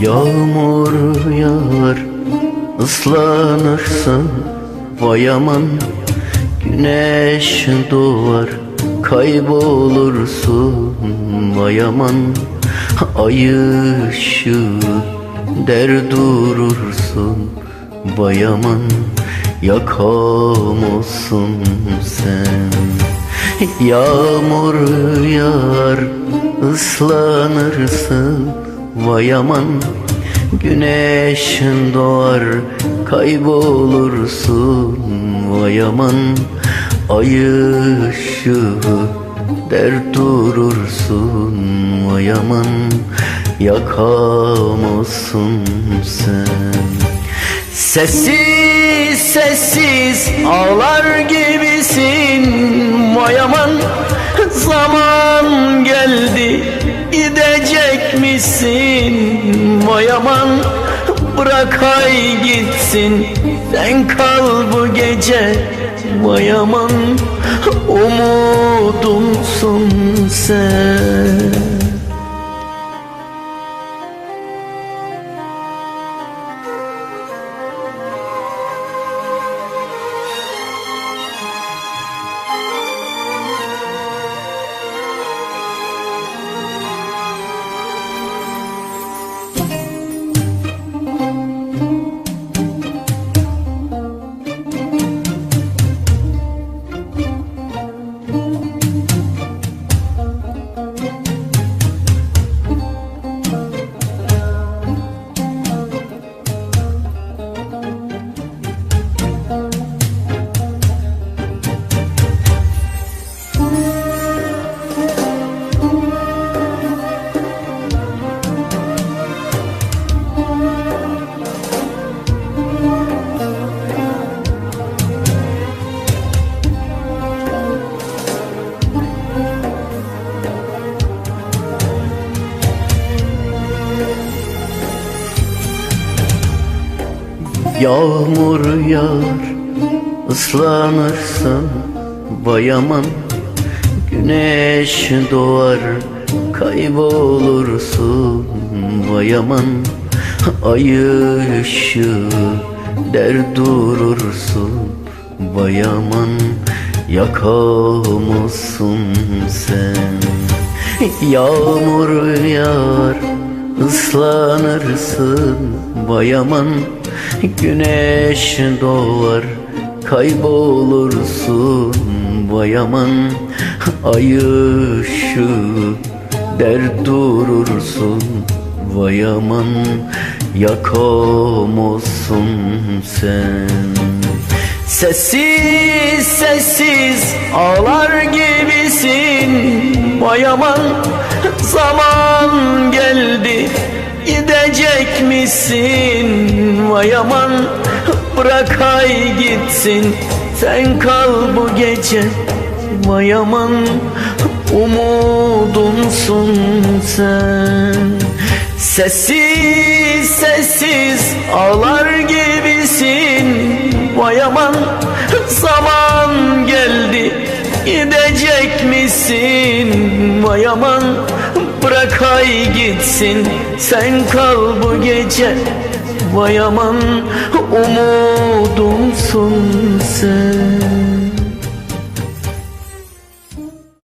Yağmur yağar ıslanırsın Vay aman. Güneş doğar Kaybolursun Vay aman. Ay ışığı Der durursun Vay aman. Yakamazsın sen. Yağmur yağar ıslanırsın Vay aman Güneşin doğar kaybolursun. Vay aman Ay ışığı der durursun. Vay aman Yakamazsın sen. Sessiz sessiz ağlar gibisin. Vay aman zaman geldi Vay aman bırak ay gitsin. Sen kal bu gece Vay aman umudumsun sen Yağmur yağar ıslanırsın Vay aman. Güneş doğar kaybolursun Vay aman. Ay ışığı der durursun Vay aman. Yakamazsın sen. Yağmur yağar ıslanırsın Vay aman. Güneş doğar kaybolursun Vay aman. Ay ışığı der durursun Vay aman. Sen. Sessiz sessiz gibisin Aman zaman geldi Gidecek misin? Vay aman Bırak ay gitsin Sen kal bu gece. Vay aman Umudumsun sen. Sessiz sessiz ağlar gibisin. Vay aman zaman geldi Gidecek misin vay aman Bırak ay gitsin. Sen kal bu gece. Vay aman umudumsun sen